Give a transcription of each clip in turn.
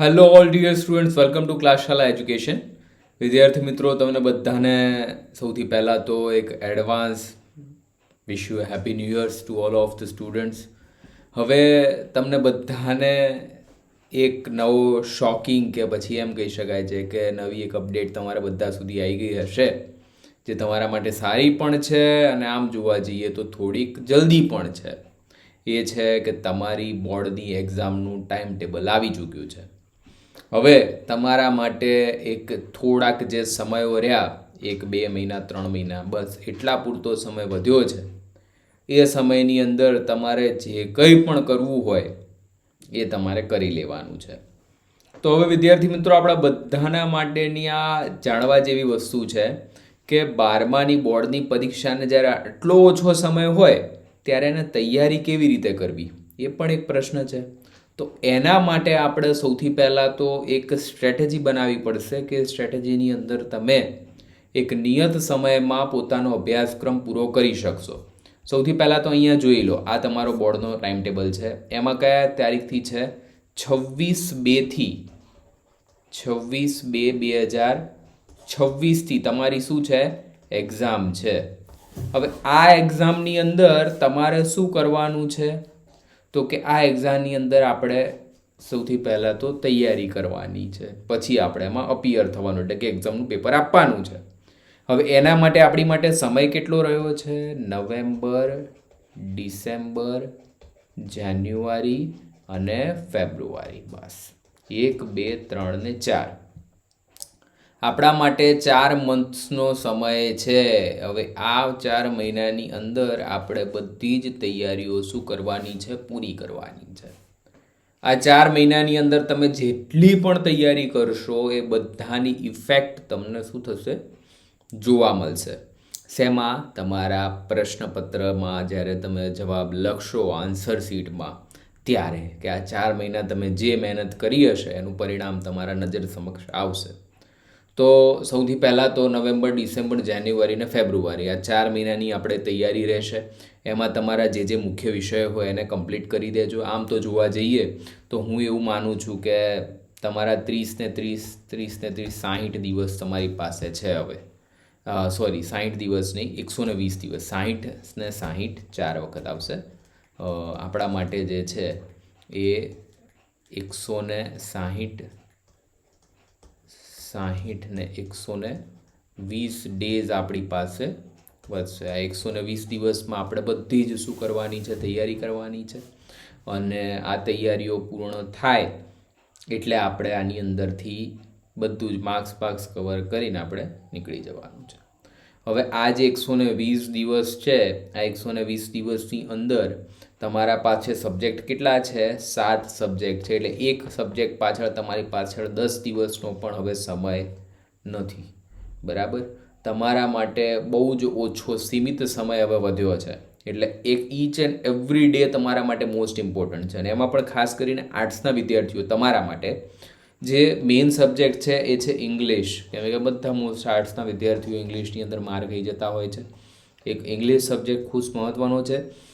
Hello all dear students welcome to Classshala education વિદ્યાર્થી મિત્રો, તમને બધાને સૌથી પહેલાં તો એક advance wish you happy new years to all of the students હવે તમને બધાને એક નવો શોકિંગ કે પછી એમ કહી શકાય છે કે નવી એક અપડેટ તમારા બધા સુધી આવી ગઈ હશે, જે તમારા માટે સારી પણ છે અને આમ જોવા જઈએ તો થોડીક જલ્દી પણ છે. એ છે કે તમારી બોર્ડની એક્ઝામનું ટાઈમ ટેબલ આવી ચૂક્યું છે. હવે તમારા માટે એક થોડાક જે સમયો રહ્યા, એક, બે મહિના, ત્રણ મહિના, બસ એટલા પૂરતો સમય વધ્યો છે. એ સમયની અંદર તમારે જે કંઈ પણ કરવું હોય, એ તમારે કરી લેવાનું છે. તો હવે વિદ્યાર્થી મિત્રો, આપણા બધાના માટેની આ જાણવા જેવી વસ્તુ છે કે બારમાની બોર્ડની પરીક્ષાને જ્યારે આટલો ઓછો સમય હોય, ત્યારે એને તૈયારી કેવી રીતે કરવી? એ પણ એક પ્રશ્ન છે. તો એના માટે આપણે સૌથી પહેલાં તો એક સ્ટ્રેટેજી બનાવવી પડશે કે સ્ટ્રેટેજીની અંદર તમે એક નિયત સમયમાં પોતાનો અભ્યાસક્રમ પૂરો કરી શકશો. સૌથી પહેલાં તો અહીંયા જોઈ લો, આ તમારો બોર્ડનો ટાઈમ ટેબલ છે. એમાં કયા તારીખથી છે? છવ્વીસ બેથી છવ્વીસ બે બે હજાર છવ્વીસથી તમારી શું છે? એક્ઝામ છે. હવે આ એક્ઝામની અંદર તમારે શું કરવાનું છે? તો કે આ એક્ઝામની અંદર આપણે સૌથી પહેલાં તો તૈયારી કરવાની છે. પછી આપણે એમાં અપિયર થવાનું એટલે કે એક્ઝામનું પેપર આપવાનું છે. હવે એના માટે આપણી માટે સમય કેટલો રહ્યો છે? નવેમ્બર, ડિસેમ્બર, જાન્યુઆરી અને ફેબ્રુઆરી. બસ. એક, બે, ત્રણ ને ચાર. આપણા માટે ચાર મંથ્સનો સમય છે. હવે આ ચાર મહિનાની અંદર આપણે બધી જ તૈયારીઓ શું કરવાની છે? પૂરી કરવાની છે. આ ચાર મહિનાની અંદર તમે જેટલી પણ તૈયારી કરશો, એ બધાની ઇફેક્ટ તમને શું થશે? જોવા મળશે. શેમાં તમારા પ્રશ્નપત્રમાં જ્યારે તમે જવાબ લખશો આન્સર શીટમાં ત્યારે કે આ ચાર મહિના તમે જે મહેનત કરી હશે, એનું પરિણામ તમારા નજર સમક્ષ આવશે. તો સૌથી પહેલાં તો નવેમ્બર, ડિસેમ્બર, જાન્યુઆરી અને ફેબ્રુઆરી આ ચાર મહિનાની આપણે તૈયારી રહેશે. એમાં તમારા જે જે મુખ્ય વિષયો હોય એને કમ્પ્લીટ કરી દેજો. આમ તો જોવા જઈએ તો હું એવું માનું છું કે તમારા ત્રીસને ત્રીસ ત્રીસને ત્રીસ, સાહીઠ દિવસ તમારી પાસે છે હવે. સોરી, સાહીઠ દિવસ નહીં, એકસો ને વીસ દિવસ. સાહીઠ ને સાહીઠ ચાર વખત આવશે. આપણા માટે જે છે એ એકસો ને સાહીઠ સાહીઠ ને એકસો ને વીસ ડેઝ આપણી પાસે વધશે. આ એકસો ને વીસ દિવસમાં આપણે બધી જ શું કરવાની છે? તૈયારી કરવાની છે. અને આ તૈયારીઓ પૂર્ણ થાય એટલે આપણે આની અંદરથી બધું જ માર્ક્સ પાર્ક્સ કવર કરીને આપણે નીકળી જવાનું છે. હવે આ જે એકસો વીસ દિવસ છે, આ એકસો ને વીસ દિવસની અંદર તમારા પાસે સબ્જેક્ટ કેટલા છે? સાત સબ્જેક્ટ છે. એટલે એક સબ્જેક્ટ પાછળ તમારી પાછળ દસ દિવસનો પણ હવે સમય નથી. બરાબર? તમારા માટે બહુ જ ઓછો સીમિત સમય હવે વધ્યો છે. એટલે એક ઈચ એન્ડ એવરી ડે તમારા માટે મોસ્ટ ઇમ્પોર્ટન્ટ છે. અને એમાં પણ ખાસ કરીને આર્ટ્સના વિદ્યાર્થીઓ તમારા માટે જે મેઇન સબ્જેક્ટ છે એ છે ઇંગ્લિશ કેમ કે બધા મોસ્ટ આર્ટ્સના વિદ્યાર્થીઓ ઇંગ્લિશની અંદર માર ખાઈ જતા હોય છે. એક ઇંગ્લિશ સબ્જેક્ટ ખૂબ મહત્ત્વનો છે.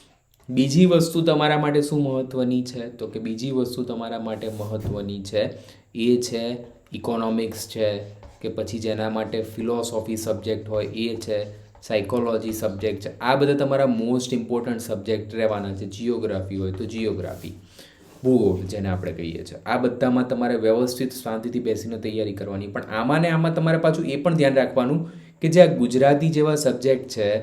બીજી વસ્તુ તમારા માટે શું મહત્ત્વની છે? તો કે બીજી વસ્તુ તમારા માટે મહત્ત્વની છે એ છે ઇકોનોમિક્સ છે, કે પછી જેના માટે ફિલોસોફી સબ્જેક્ટ હોય એ છે સાયકોલોજી સબ્જેક્ટ છે. આ બધા તમારા મોસ્ટ ઇમ્પોર્ટન્ટ સબ્જેક્ટ રહેવાના છે. જીઓગ્રાફી હોય તો જીઓગ્રાફી ભૂગોળ જેને આપણે કહીએ છીએ. આ બધામાં તમારે વ્યવસ્થિત શાંતિથી બેસીને તૈયારી કરવાની. પણ આમાં ને આમાં તમારે પાછું એ પણ ધ્યાન રાખવાનું કે જે આ ગુજરાતી જેવા સબ્જેક્ટ છે,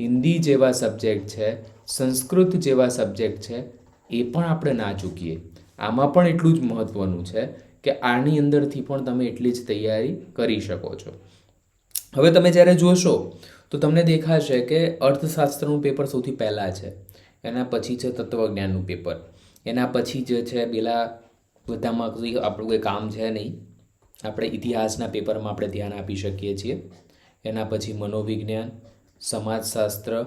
હિન્દી જેવા સબ્જેક્ટ છે સંસ્કૃત જેવા સબ્જેક્ટ છે, એ પણ આપણે ના ચૂકીએ. આમાં પણ એટલું જ મહત્ત્વનું છે કે આની અંદરથી પણ તમે એટલી જ તૈયારી કરી શકો છો. હવે તમે જ્યારે જોશો, તો તમને દેખાશે કે અર્થશાસ્ત્રનું પેપર સૌથી પહેલાં છે. એના પછી છે તત્વજ્ઞાનનું પેપર. એના પછી જે છે પેલા બધામાં કોઈ આપણું કોઈ કામ છે નહીં. આપણે ઇતિહાસના પેપરમાં આપણે ધ્યાન આપી શકીએ છીએ. એના પછી મનોવિજ્ઞાન, સમાજશાસ્ત્ર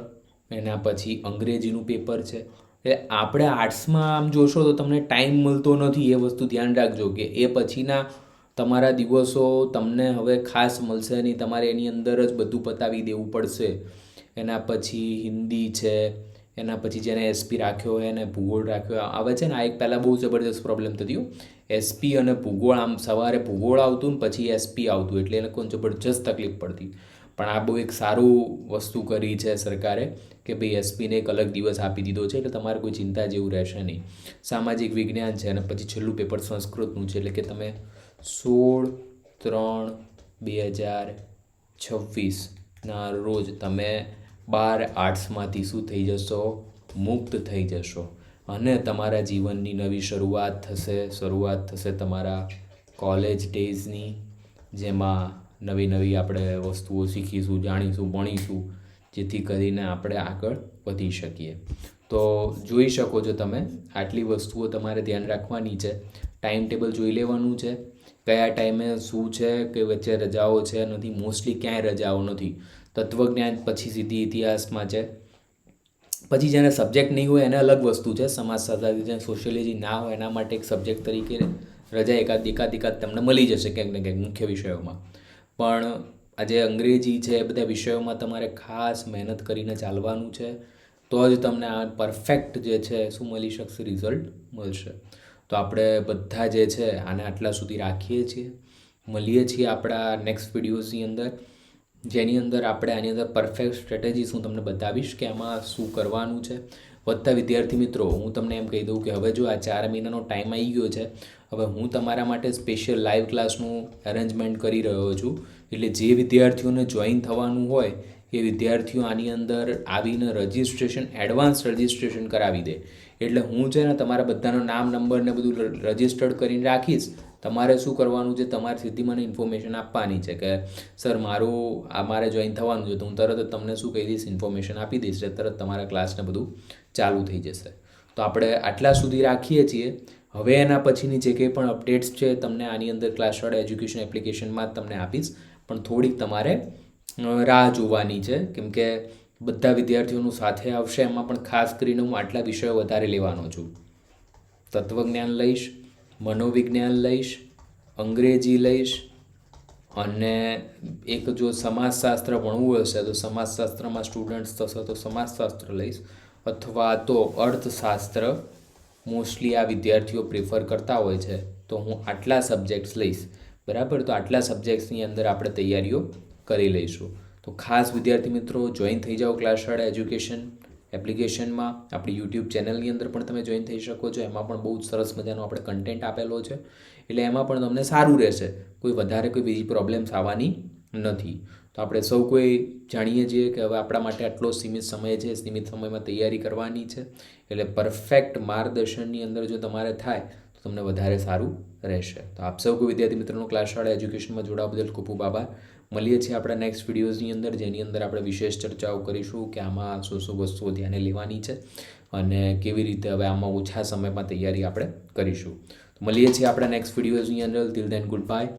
એના પછી અંગ્રેજીનું પેપર છે. એટલે આપણે આર્ટ્સમાં આમ જોશો તો તમને ટાઈમ મળતો નથી, એ વસ્તુ ધ્યાન રાખજો કે એ પછીના તમારા દિવસો તમને હવે ખાસ મળશે નહીં, તમારે એની અંદર જ બધું પતાવી દેવું પડશે. એના પછી હિન્દી છે, એના પછી જેને એસપી રાખ્યો હોય, એને ભૂગોળ રાખ્યો આવે છે ને, આ એક પહેલાં બહુ જબરદસ્ત પ્રોબ્લેમ થતી એસપી અને ભૂગોળ, આમ સવારે ભૂગોળ આવતું ને પછી એસપી આવતું, એટલે એ લોકોને જબરજસ્ત તકલીફ પડતી. પણ આ બહુ એક સારું વસ્તુ કરી છે સરકારે કે ભાઈ એસપીને એક અલગ દિવસ આપી દીધો છે એટલે તમારે કોઈ ચિંતા જેવું રહેશે નહીં. સામાજિક વિજ્ઞાન છે અને પછી છેલ્લું પેપર સંસ્કૃતનું છે એટલે કે તમે સોળ ત્રણ બે હજાર છવ્વીસના રોજ તમે બાર આર્ટ્સમાંથી શું થઈ જશો? મુક્ત થઈ જશો. અને તમારા જીવનની નવી શરૂઆત થશે. શરૂઆત થશે તમારા કોલેજ ડેઝની, જેમાં નવી નવી આપણે વસ્તુઓ શીખીશું, જાણીશું, ભણીશું, જેથી કરીને આપણે આગળ વધી શકીએ. તો જોઈ શકો છો તમે, આટલી વસ્તુઓ તમારે ધ્યાન રાખવાની છે. ટાઈમ ટેબલ જોઈ લેવાનું છે. કયા ટાઈમે શું છે, કે વચ્ચે રજાઓ છે નથી મોસ્ટલી ક્યાંય રજાઓ નથી. તત્વજ્ઞાન પછી સીધી ઇતિહાસમાં છે. પછી જેને સબ્જેક્ટ નહીં હોય એને અલગ વસ્તુ છે. સમાજશાસ્ત્ર જેને સોશિયોલોજી ના હોય એના માટે એક સબ્જેક્ટ તરીકે રજા એકાદ એકાદ એકાદ તમને મળી જશે ક્યાંક ને ક્યાંક મુખ્ય વિષયોમાં. પણ આજે અંગ્રેજી છે, એ બધા વિષયોમાં તમારે ખાસ મહેનત કરીને ચાલવાનું છે. તો જ તમને આ પરફેક્ટ જે છે, શું મળી શકશે રિઝલ્ટ મળશે. તો આપણે બધા જે છે, આને આટલા સુધી રાખીએ છીએ. મળીએ છીએ આપણા નેક્સ્ટ વિડીયોઝની અંદર. જેની અંદર આપણે આની અંદર પરફેક્ટ સ્ટ્રેટેજીસ હું તમને બતાવીશ કે આમાં શું કરવાનું છે. વધતા વિદ્યાર્થી મિત્રો, હું તમને એમ કહી દઉં કે હવે જો આ ચાર મહિનાનો ટાઈમ આવી ગયો છે, હવે હું તમારા માટે સ્પેશિયલ લાઈવ ક્લાસનું અરેન્જમેન્ટ કરી રહ્યો છું. એટલે જે વિદ્યાર્થીઓને જોઈન થવાનું હોય, એ વિદ્યાર્થીઓ આની અંદર આવીને રજિસ્ટ્રેશન એડવાન્સ રજિસ્ટ્રેશન કરાવી દે. એટલે હું છે ને તમારા બધાનો નામ નંબર ને બધું રજિસ્ટર્ડ કરીને રાખીશ. તમારે શું કરવાનું છે, તમારે સીધી મને ઇન્ફોર્મેશન આપવાની છે કે, સર, મારું, આ મારે જોઈન થવાનું છે. તો હું તરત જ તમને શું કહી દઈશ ઇન્ફોર્મેશન આપી દઈશ તરત તમારા ક્લાસને બધું ચાલુ થઈ જશે. તો આપણે આટલા સુધી રાખીએ છીએ. હવે એના પછીની જે કંઈ પણ અપડેટ્સ છે, તમને આની અંદર ક્લાસવાળા એજ્યુકેશન એપ્લિકેશનમાં તમને આપીશ. પણ થોડીક તમારે રાહ જોવાની છે. કેમ કે બધા વિદ્યાર્થીઓનું સાથે આવશે, એમાં પણ ખાસ કરીને હું આટલા વિષયો વધારે લેવાનો છું. તત્વજ્ઞાન લઈશ, મનોવિજ્ઞાન લઈશ, અંગ્રેજી લઈશ અને એક જો સમાજશાસ્ત્ર ભણવું હશે, તો સમાજશાસ્ત્રમાં સ્ટુડન્ટ્સ થશે તો સમાજશાસ્ત્ર લઈશ. અથવા તો અર્થશાસ્ત્ર મોસ્ટલી આ વિદ્યાર્થીઓ પ્રિફર કરતા હોય છે, તો હું આટલા સબ્જેક્ટ્સ લઈશ. બરાબર? તો આટલા સબ્જેક્ટ્સની અંદર આપણે તૈયારીઓ કરી લઈશું. તો ખાસ વિદ્યાર્થી મિત્રો જોઈન થઈ જાઓ ક્લાસવાળ એજ્યુકેશન એપ્લિકેશનમાં આપણી યુટ્યુબ ચેનલની અંદર પણ તમે જોઈન થઈ શકો છો. એમાં પણ બહુ જ સરસ મજાનો આપણે કન્ટેન્ટ આપેલો છે. એટલે એમાં પણ તમને સારું રહેશે. કોઈ વધારે કોઈ બીજી પ્રોબ્લેમ્સ આવવાની નથી. તો આપણે સૌ કોઈ જાણીએ છીએ કે હવે આપણા માટે આટલો સીમિત સમય છે, સીમિત સમયમાં તૈયારી કરવાની છે, એટલે પરફેક્ટ માર્ગદર્શનની અંદર જો તમારે થાય, તો તમને વધારે સારું રહેશે. તો આપ સૌ કોઈ વિદ્યાર્થી મિત્રોનો ક્લાસવાળા એજ્યુકેશનમાં જોડાવા બદલ ખૂબ ખૂબ આભાર. મળીએ છીએ આપણા નેક્સ્ટ વિડીયોઝની અંદર, જેની અંદર આપણે વિશેષ ચર્ચાઓ કરીશું કે આમાં શું શું વસ્તુઓ ધ્યાને લેવાની છે અને કેવી રીતે હવે આમાં ઓછા સમયમાં તૈયારી આપણે કરીશું. મળીએ છીએ આપણા નેક્સ્ટ વિડીયોઝની અંદર. તિલ દેન ગુડ બાય